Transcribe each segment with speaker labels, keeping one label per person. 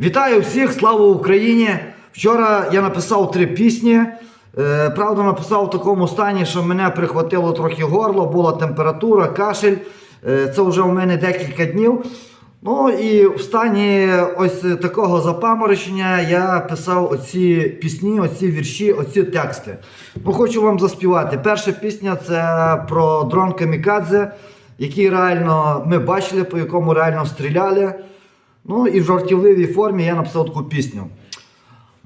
Speaker 1: Вітаю всіх, слава Україні! Вчора я написав три пісні. Е, Правда, написав в такому стані, що мене прихватило трохи горло, була температура, кашель. Е, Це вже у мене декілька днів. Ну і в стані ось такого запаморочення я писав оці пісні, оці вірші, оці тексти. Ну, хочу вам заспівати. Перша пісня це про дрон Камікадзе, який реально ми бачили, по якому реально стріляли. Ну і в жартівливій формі я написав таку пісню.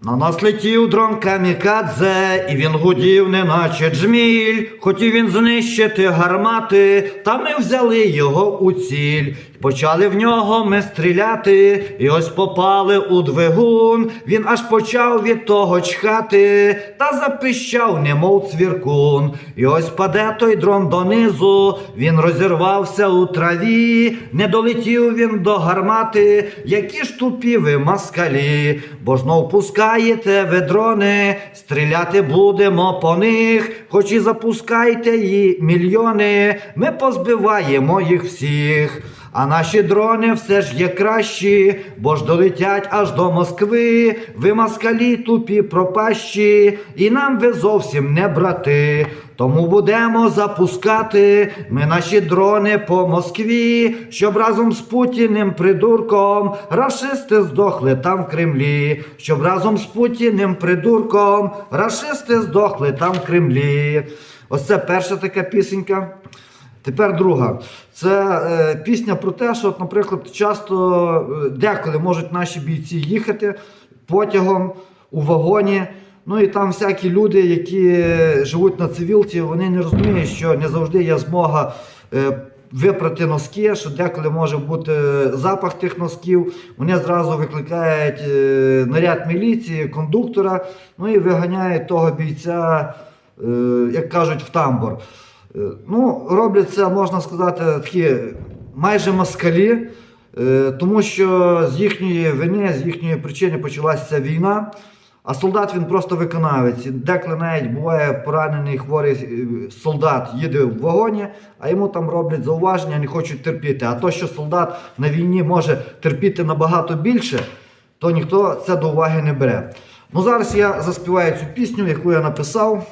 Speaker 1: На нас летів дрон камікадзе, і він гудів, неначе джміль. Хотів він знищити гармати, та ми взяли його у ціль. Почали в нього ми стріляти, і ось попали у двигун. Він аж почав від того чхати, та запищав, немов цвіркун. І ось паде той дрон донизу, він розірвався у траві, не долетів він до гармати, які ж тупі ви москалі, бо знов пускаєте ви дрони, стріляти будемо по них, хоч і запускайте її мільйони, ми позбиваємо їх всіх. А наші дрони все ж є кращі, бо ж долетять аж до Москви. Ви москалі тупі пропащі, і нам ви зовсім не брати. Тому будемо запускати ми наші дрони по Москві, щоб разом з Путіним придурком рашисти здохли там в Кремлі, щоб разом з Путіним придурком рашисти здохли там в Кремлі. Ось це перша така пісенька. Тепер друга. Це е, пісня про те, що, наприклад, часто е, деколи можуть наші бійці їхати потягом у вагоні. Ну і там всякі люди, які живуть на цивілці, вони не розуміють, що не завжди є змога е, випрати носки, що деколи може бути запах тих носків. Вони зразу викликають е, наряд міліції, кондуктора, ну і виганяють того бійця, е, як кажуть, в тамбур. Е, Ну, роблять це, можна сказати, такі майже москалі, е, тому що з їхньої вини, з їхньої причини почалася війна. А солдат він просто виконавець. Деколи навіть буває поранений хворий е, солдат їде в вагоні, а йому там роблять зауваження, не хочуть терпіти. А то, що солдат на війні може терпіти набагато більше, то ніхто це до уваги не бере. Ну зараз я заспіваю цю пісню, яку я написав.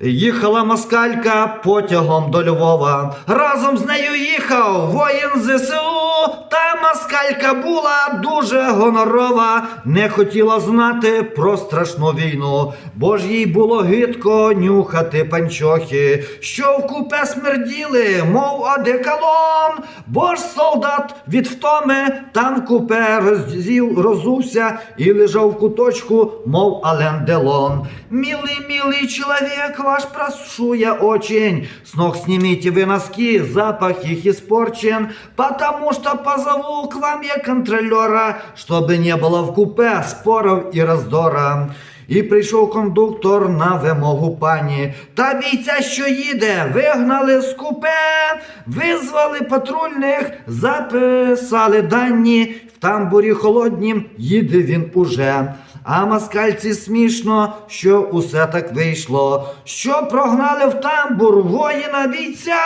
Speaker 1: Їхала москалька потягом до Львова. Разом з нею їхав воїн ЗСУ. Та москалька була дуже гонорова, не хотіла знати про страшну війну, бо ж їй було гидко нюхати панчохи, що в купе смерділи, мов одеколон, бо ж солдат від втоми там купе роздів, розувся і лежав в куточку, мов Ален Делон. Милый, милый человек, ваш прошу я очень, с ног снимите вы носки, запах их испорчен, потому что позову к вам я контролера, чтобы не было в купе споров и раздора. І прийшов кондуктор на вимогу пані. Та бійця, що їде, вигнали з купе, визвали патрульних, записали дані. В тамбурі холоднім їде він уже. А москальці смішно, що усе так вийшло. Що прогнали в тамбур воїна бійця,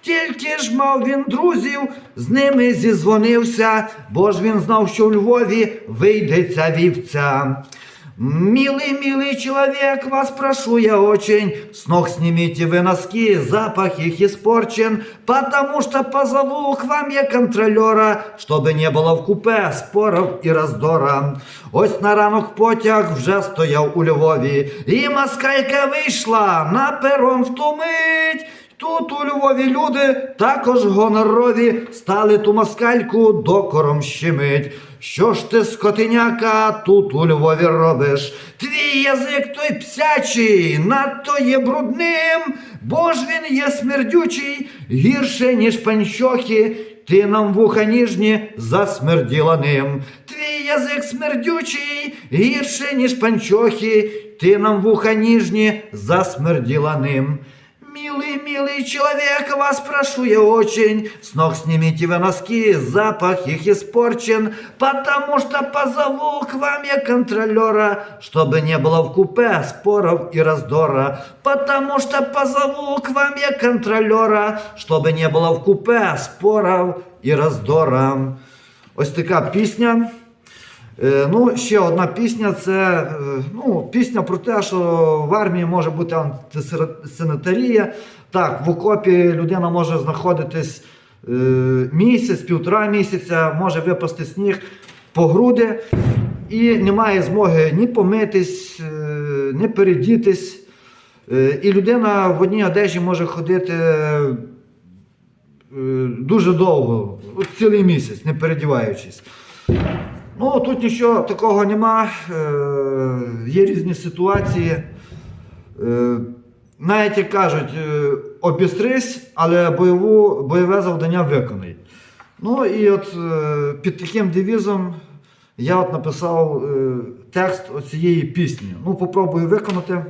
Speaker 1: тільки ж мав він друзів, з ними зізвонився, бо ж він знав, що у Львові вийдеться вівця. Милый, милый человек, вас прошу я очень, с ног снимите вы носки, запах их испорчен, потому что позову к вам я контролера, чтобы не было в купе споров і раздора. Ось на ранок потяг вже стояв у Львові, і москалька вийшла на перон втумить. Тут у Львові люди також гонорові стали ту москальку докором щемить. Що ж ти, скотиняка, тут у Львові робиш? Твій язик той псячий, надто є брудним, бо ж він є смердючий, гірше, ніж панчохи. Ти нам вуха ніжні засмерділа ним. Твій язик смердючий, гірше, ніж панчохи. Ти нам вуха ніжні засмерділа ним. Милый, милый человек, вас прошу я очень, с ног снимите вы носки, запах их испорчен, потому что позову к вам я контролера, чтобы не было в купе споров и раздора, потому что позову к вам я контролера, чтобы не было в купе споров и раздора. Ось така пісня. Е, Ну, ще одна пісня це е, ну, пісня про те, що в армії може бути антисанітарія. Так, в окопі людина може знаходитись е, місяць, півтора місяця, може випасти сніг по груди і немає змоги ні помитись, ні передітись. І людина в одній одежі може ходити дуже довго, цілий місяць, не передіваючись. Ну, тут нічого такого нема. Е, є різні ситуації. Е, навіть як кажуть, е, обістрись, але бойову, бойове завдання виконай. Ну і от під таким девізом я от написав текст цієї пісні. Ну, попробую виконати.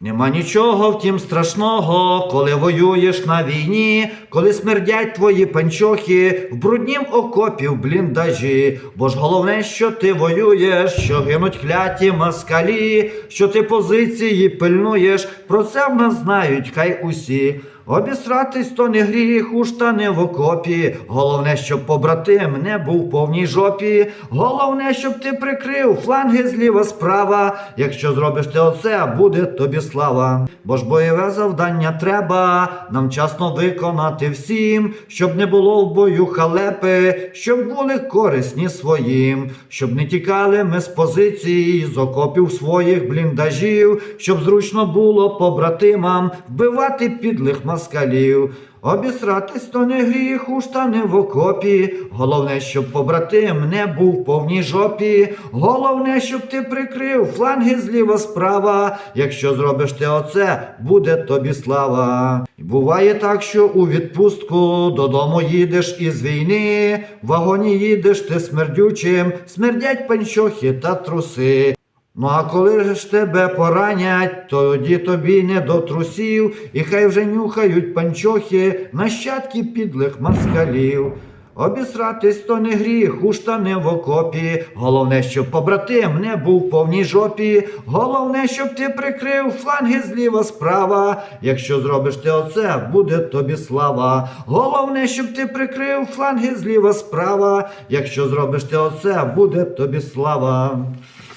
Speaker 1: Нема нічого втім страшного, коли воюєш на війні, коли смердять твої панчохи в бруднім окопі в бліндажі. Бо ж головне, що ти воюєш, що гинуть кляті москалі, що ти позиції пильнуєш, про це в нас знають хай усі. Обісратись то не гріх у штани в окопі. Головне, щоб побратим не був повній жопі. Головне, щоб ти прикрив фланги зліва справа. Якщо зробиш ти оце, буде тобі слава. Бо ж бойове завдання треба нам вчасно виконати всім, щоб не було в бою халепи, щоб були корисні своїм, щоб не тікали ми з позицій, з окопів своїх бліндажів, щоб зручно було побратимам вбивати підлих москалів. Обісратись то не гріх у штани в окопі. Головне, щоб побратим не був в повній жопі. Головне, щоб ти прикрив фланги зліва справа. Якщо зробиш ти оце, буде тобі слава. Буває так, що у відпустку додому їдеш із війни. В вагоні їдеш ти смердючим, смердять панчохи та труси. Ну а коли ж тебе поранять, тоді тобі не до трусів, і хай вже нюхають панчохи нащадки підлих москалів. Обісратись то не гріх, у штани в окопі. Головне, щоб побратим не був повній жопі. Головне, щоб ти прикрив фланги зліва справа. Якщо зробиш ти оце, буде тобі слава. Головне, щоб ти прикрив фланги зліва справа. Якщо зробиш ти оце, буде тобі слава.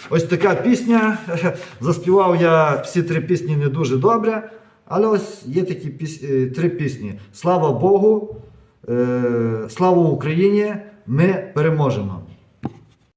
Speaker 1: Ось така пісня. Заспівав я всі три пісні не дуже добре. Але ось є такі піс... е, три пісні. Слава Богу, е, слава Україні! Ми переможемо.